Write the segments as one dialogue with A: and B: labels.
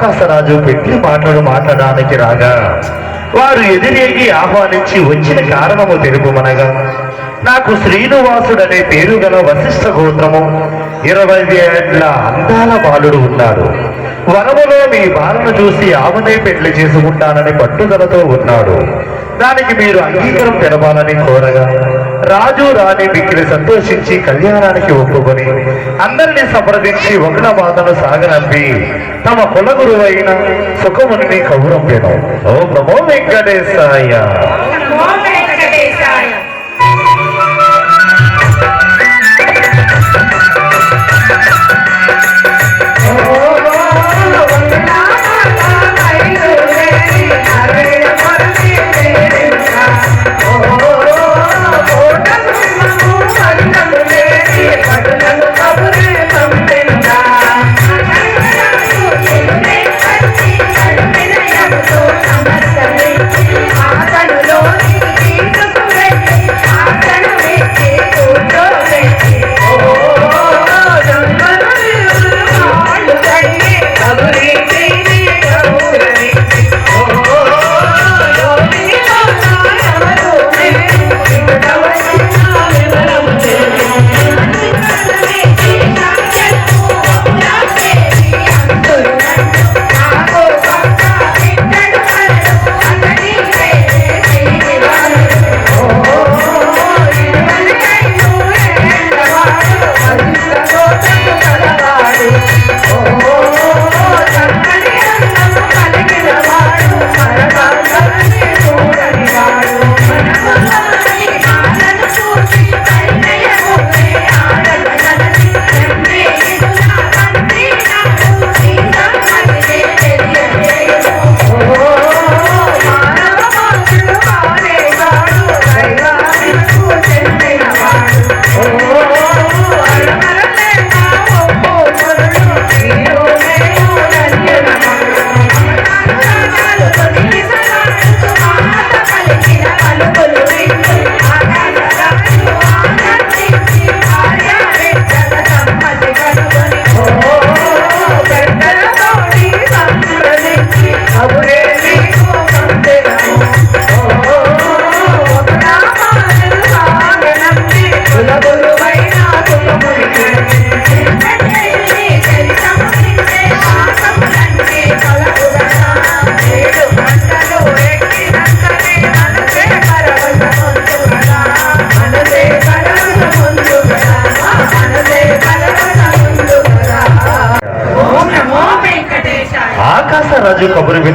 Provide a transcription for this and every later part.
A: ఆకాశరాజు పెట్టి మాటలు మాట్లాడడానికి రాగా వారు ఎదిరేకి ఆహ్వానించి వచ్చిన కారణము తెలుపుమనగా నాకు శ్రీనివాసుడనే పేరు గల వశిష్ఠ గోత్రము ఇరవై ఏళ్ళ అందాల బాలుడు ఉన్నాడు. వనములో మీ బాలను చూసి ఆమెనే పెళ్ళి చేసుకుంటానని పట్టుదలతో ఉన్నాడు. దానికి మీరు అంగీకారం తెలపాలని కోరగా రాజు రాణి మిక్కిలి సంతోషించి కళ్యాణానికి ఒప్పుకొని అందరినీ సంప్రదించి ఒకడ బాధను సాగనంపి తమ కులగురు గురువైన సుఖముని కౌరంపెను ఓ నమో
B: నమో వెంకటేశాయ.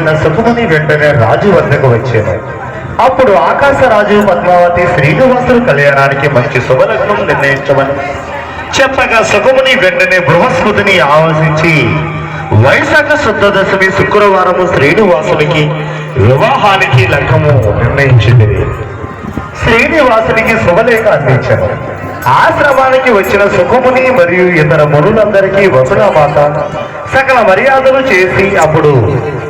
A: విన్న శకుని వెంటనే రాజు వద్దకు వచ్చాను అప్పుడు ఆకాశరాజు పద్మావతి శ్రీనివాసులు కళ్యాణానికి మంచి శుభలగ్నం నిర్ణయించమని చెప్పగా సుఖముని వెంటనే బృహస్పతిని ఆవసించి వైశాఖ శుద్ధ దశమి శుక్రవారము శ్రీనివాసునికి వివాహానికి లగ్నము నిర్ణయించింది శ్రీనివాసునికి శుభలేఖ అందించాను ఆశ్రమానికి వచ్చిన సుఖముని మరియు ఇతర మునులందరికీ వసులామాత సకల మర్యాదలు చేసి అప్పుడు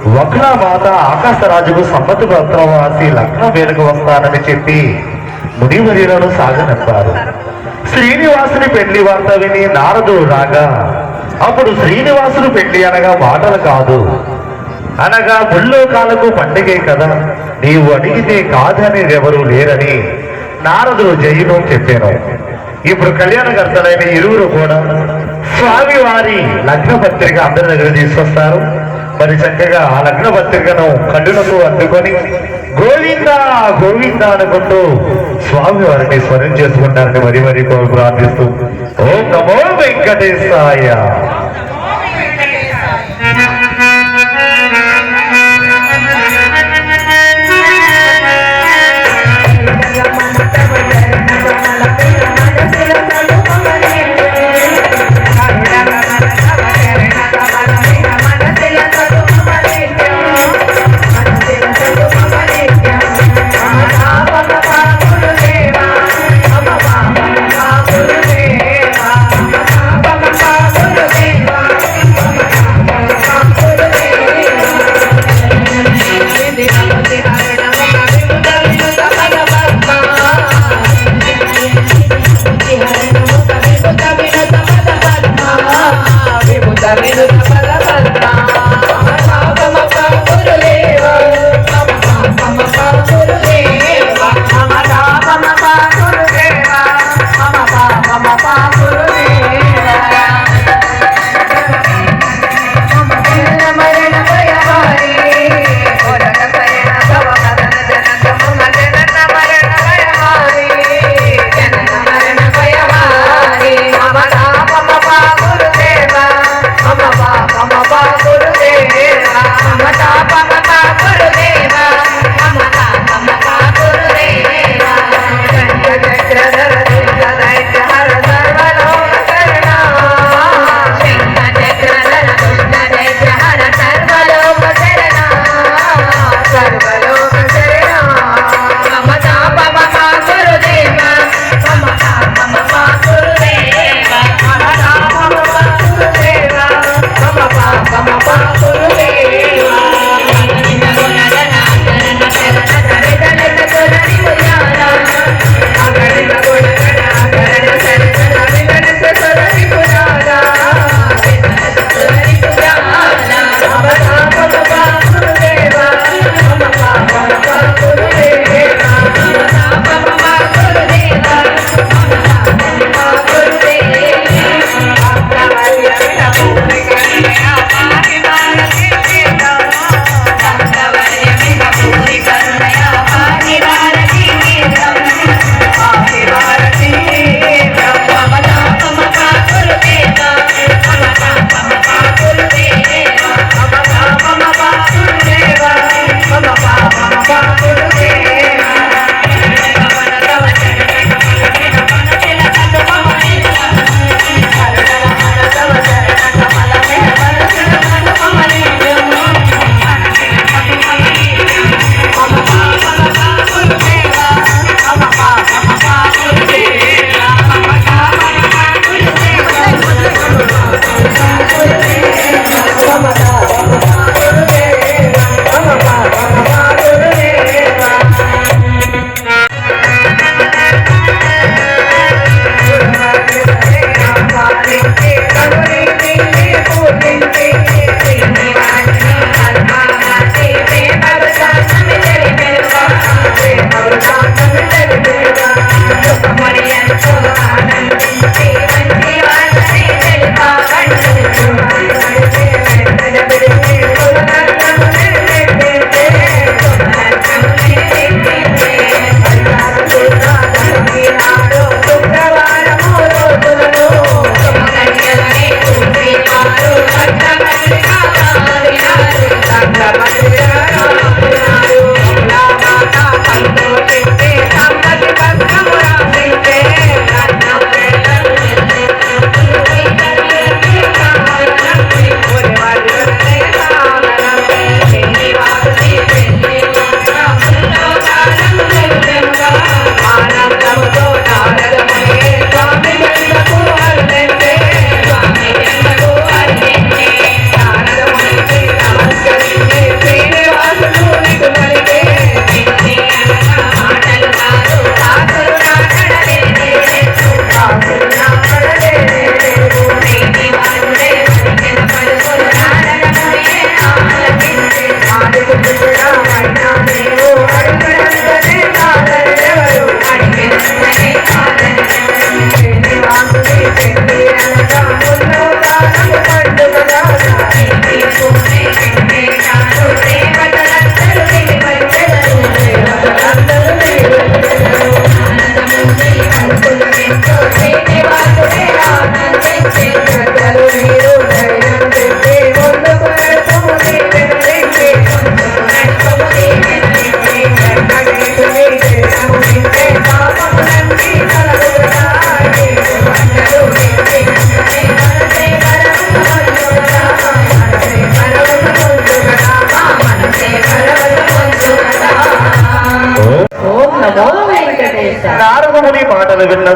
A: వకులామాత ఆకాశరాజుకు సమ్మతి పత్రం రాసి లగ్నం వేలకు వస్తానని చెప్పి మునివర్యులను సాగనంపారు. శ్రీనివాసుని పెళ్ళి వార్త విని నారదుడు రాగా అప్పుడు శ్రీనివాసుని పెళ్ళి అనగా మాటలు కాదు. అనగా ముల్లోకాలకు పండగే కదా. నీవు అడిగితే కాదని ఎవరూ లేరని నారదుడు జయును చెప్పాను. ఇప్పుడు కళ్యాణకర్తలైన ఇరువురు కూడా స్వామివారి లగ్న పత్రిక అందరి దగ్గర తీసుకొస్తారు. మరి చక్కగా ఆ లగ్న పత్రికను కళ్ళులకు అందుకొని గోవింద గోవింద అనుకుంటూ స్వామి వారిని స్మరణ చేసుకుంటారని మరి మరి ప్రార్థిస్తూ ఓం నమో వెంకటేశాయ.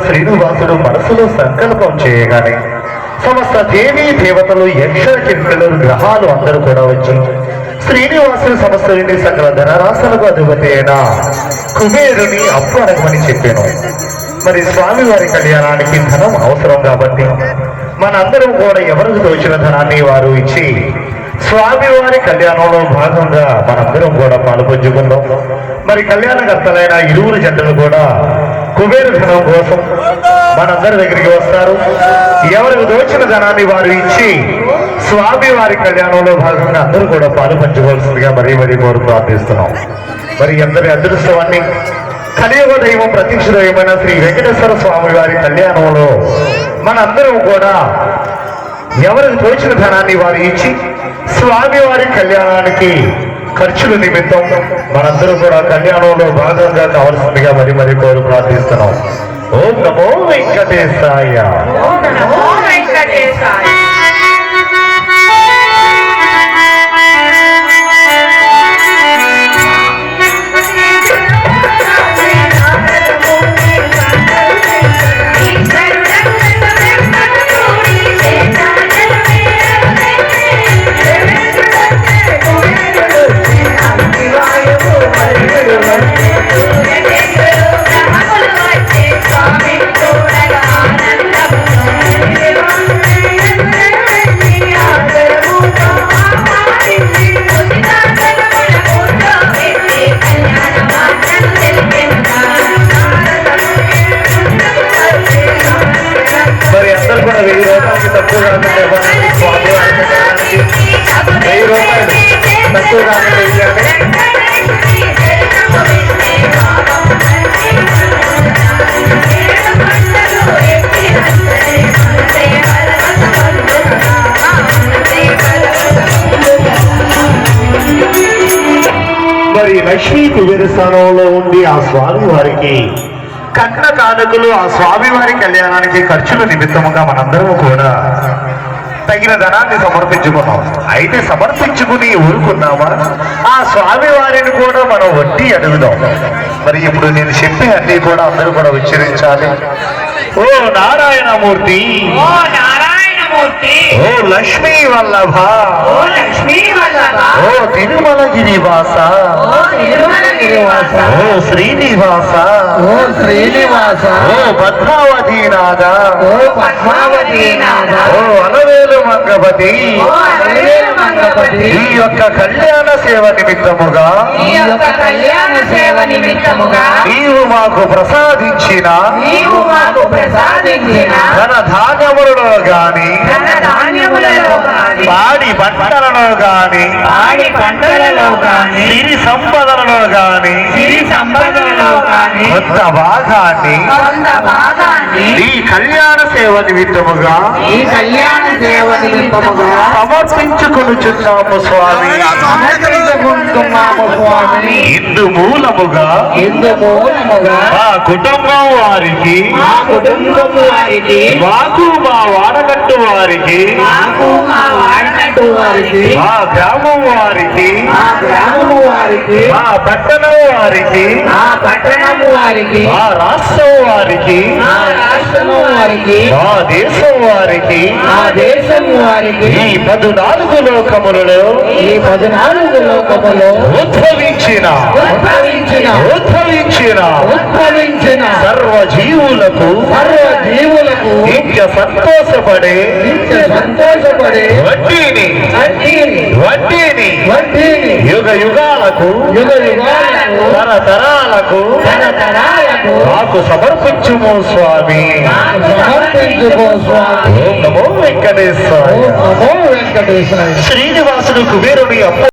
A: శ్రీనివాసుడు మనసులో సంకల్పం చేయగానే సమస్త దేవీ దేవతలు యక్ష కింకలు గ్రహాలు అందరూ కూడా వచ్చి శ్రీనివాసుడు సమస్తని నుండి సకల ధనరాశులకు అధిపతి అయిన కుబేరుని అప్పు అడగమని చెప్పాను. మరి స్వామివారి కళ్యాణానికి ధనం అవసరం కాబట్టి మనందరం కూడా ఎవరికి తోచిన ధనాన్ని వారు ఇచ్చి స్వామివారి కళ్యాణంలో భాగంగా మనందరం కూడా పాల్పంచుకుందాం మరి కళ్యాణకర్తలైన ఇరువురు జంటలు కూడా కుబేర ధనం కోసం మనందరి దగ్గరికి వస్తారు. ఎవరికి దోచిన ధనాన్ని వారు ఇచ్చి స్వామివారి కళ్యాణంలో భాగంగా అందరూ కూడా పాలు పంచుకోవాల్సిందిగా మరీ మరీ కోరు ప్రార్థిస్తున్నాం. మరి అందరి అదృష్టవాన్ని కలియుగ దైవం ప్రత్యక్ష దైవమైన శ్రీ వెంకటేశ్వర స్వామి వారి కళ్యాణంలో మనందరం కూడా ఎవరికి తోచిన ధనాన్ని వారు ఇచ్చి స్వామివారి కళ్యాణానికి ఖర్చుల నిమిత్తం మనందరూ కూడా కళ్యాణంలో భాగంగా కావాల్సిందిగా మరి మరి కోరు ప్రార్థిస్తున్నాం. ఓం నమో వెంకటేశాయ. వెయ్యి రూపాయలు తక్కువ కాకుండా మరి లక్ష్మీ కుబేర స్థానంలో ఉండి ఆ స్వామి వారికి కట్న కానుకలు ఆ స్వామి వారి కళ్యాణానికి ఖర్చుల నిమిత్తముగా మనందరం కూడా తగిన ధనాన్ని సమర్పించుకున్నాం. అయితే సమర్పించుకుని ఊరుకున్నామా? ఆ స్వామి వారిని కూడా మనం వడ్డీ అడుగుదాం. మరి ఇప్పుడు నేను చెప్పే అన్ని కూడా అందరూ కూడా ఉచ్చరించాలి. ఓ నారాయణమూర్తి!
B: ఓ నారాయణమూర్తి!
A: ఓ లక్ష్మీ వల్లభ
B: ఓ లక్ష్మీ వల్లభ
A: ఓ
B: ఓ తిరుమలగిరివాస
A: ఓ శ్రీనివాస.
C: ఓ శ్రీనివాస.
A: ఓ
C: ఓ పద్మావతీనాథ.
A: ఓ అలవేలు మంగపతి.
B: ఓ అలవేలు మంగపతి.
A: ఈ యొక్క కళ్యాణ సేవ నిమిత్తముగా
B: ఈ యొక్క కళ్యాణ సేవ నిమిత్తముగా
A: నీవు మాకు ప్రసాదించిన
B: నీవు మాకు ప్రసాదించిన
A: ధన ధాన్యములలో గాని
B: ధన ధాన్యములలో గాని
A: పంటలలో గాని
B: పాడి పంటలలో గాని
A: సిరి సంపదలలో గాని
B: సిరి సంపదలలో గాని
A: కొత్త భాగాన్ని
B: కొంత భాగాన్ని
A: ఈ కళ్యాణ సేవ నిమిత్తముగా
C: ఈ కళ్యాణ సేవ నిమిత్తముగా
A: సమర్పించుకొనుచున్నాము స్వామి.
C: సమర్పించుకుంటున్నాము స్వామి.
A: ఇందు మూలముగా
C: ఇందు మూలముగా
A: మా కుటుంబం వారికి
C: మా కుటుంబం వారికి
A: మాకు మా వాడకట్టు వారికి
C: మాకు మా వాడకట్టు వారికి
A: మా గ్రామం వారికి
C: మా గ్రామము వారికి
A: మా పట్టణం వారికి
C: మా పట్టణము వారికి
A: మా రాష్ట్రం వారికి
C: మా రాష్ట్రము వారికి
A: మా దేశం వారికి
C: మా దేశం వారికి
A: ఈ పద్నాలుగు లోకములలో
C: ఈ పద్నాలుగు లోకములో
A: ఉద్భవించిన
C: ఉద్భవించిన
A: ఉద్భవించిన
C: ఉద్భవించిన
A: సర్వ జీవులకు
C: సర్వ జీవులకు
A: నిత్య సంతోషపడే
C: నిత్య సంతోషపడే
A: వడ్డీని
C: వడ్డీని
A: వడ్డీని
C: వడ్డీని
A: యుగ యుగాలకు
C: యుగ యుగాలకు
A: తరతరాలకు
C: తరతరాలకు
A: మాకు సమర్పించుము స్వామి.
C: సమర్పించుకో స్వామి.
A: ఓం నమో వెంకటేశ్వర
C: ఓం నమో వెంకటేశ్వర
A: శ్రీనివాసుడు కుబేరుని అప్పు